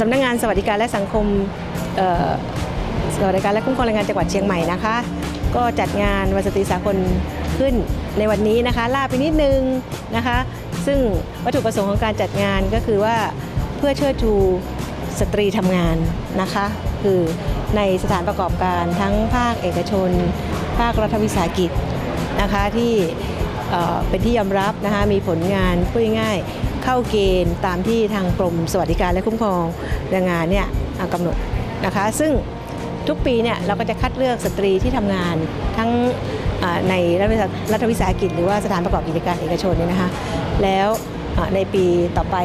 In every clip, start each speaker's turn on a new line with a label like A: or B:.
A: สำนักงานสวัสดิการและสังคมสวัสดิการและคุ้มครองแรงงานจังหวัดเชียงใหม่นะคะ ก็จัดงานวันสตรีสากลขึ้นในวันนี้นะคะล่าไปนิดนึงนะคะ ซึ่งวัตถุประสงค์ของการจัดงานก็คือว่าเพื่อเชิดชูสตรีทำงานนะคะ คือในสถานประกอบการทั้งภาคเอกชน ภาครัฐวิสาหกิจนะคะที่เอ่อเป็นที่ยอมรับนะคะมีผลงานพูดง่าย เข้าเกณฑ์ตามที่ทางกรมสวัสดิการและคุ้มครองแรงงานเนี่ยกำหนดนะคะ ซึ่งทุกปีเนี่ยเราก็จะคัดเลือกสตรีที่ทำงานทั้งในรัฐวิสารัฐวิสาหกิจ หรือว่าสถานประกอบกิจการเอกชนเนี่ยนะคะ แล้วในปีต่อไป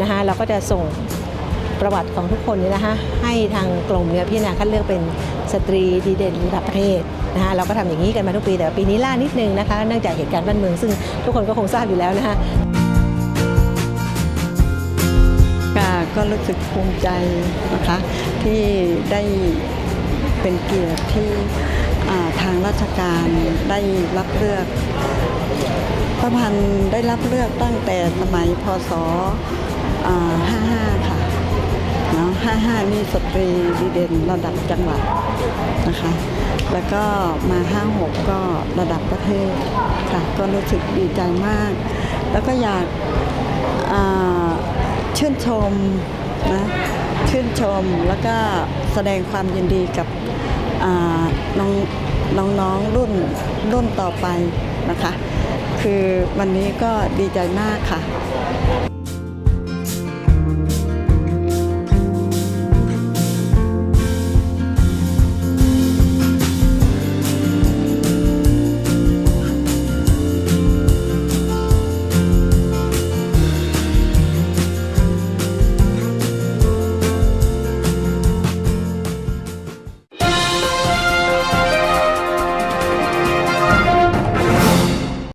A: นะคะเราก็จะส่งประวัติของทุกคนเนี่ยนะคะให้ทางกรมเนี่ยพิจารณาคัดเลือกเป็นสตรีดีเด่นระดับประเทศนะคะเราก็ทำอย่างนี้กันมาทุกปีแต่ปีนี้ล่านิดนึงนะคะเนื่องจากเหตุการณ์บ้านเมืองซึ่งทุกคนก็คงทราบอยู่แล้วนะคะ
B: ก็รู้สึกภูมิใจนะคะที่ได้เป็นเกียรติที่ทางราชการได้รับเลือกพระพันธ์ได้รับเลือกตั้งแต่สมัยพศ 55 ค่ะเนาะ55 นี่สตรีดีเด่นระดับจังหวัดนะคะ แล้วก็มา 56 ก็ระดับประเทศค่ะ ก็รู้สึกดีใจมาก แล้วก็อยากอ่า ชื่นชมนะชื่นชมแล้วก็แสดงความยินดีกับอ่าน้องน้องๆรุ่นรุ่นต่อไปนะคะ คือวันนี้ก็ดีใจมากค่ะ